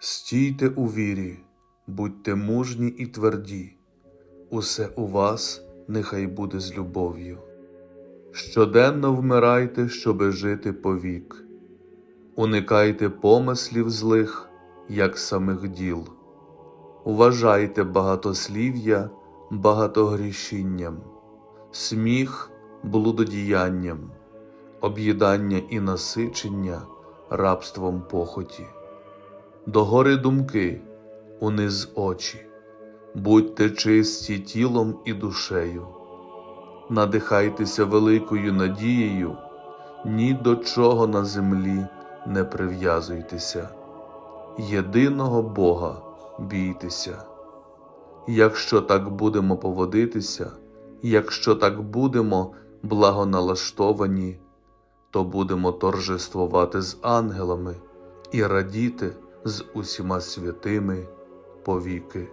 Стійте у вірі, будьте мужні і тверді, усе у вас нехай буде з любов'ю. Щоденно вмирайте, щоби жити повік. Уникайте помислів злих, як самих діл. Уважайте багатослів'я багатогрішінням, сміх блудодіянням, об'їдання і насичення рабством похоті. Догори думки, униз очі, будьте чисті тілом і душею, надихайтеся великою надією, ні до чого на землі не прив'язуйтеся, єдиного Бога бійтеся. Якщо так будемо поводитися, якщо так будемо благоналаштовані, то будемо торжествувати з ангелами і радіти з усіма святими повіки.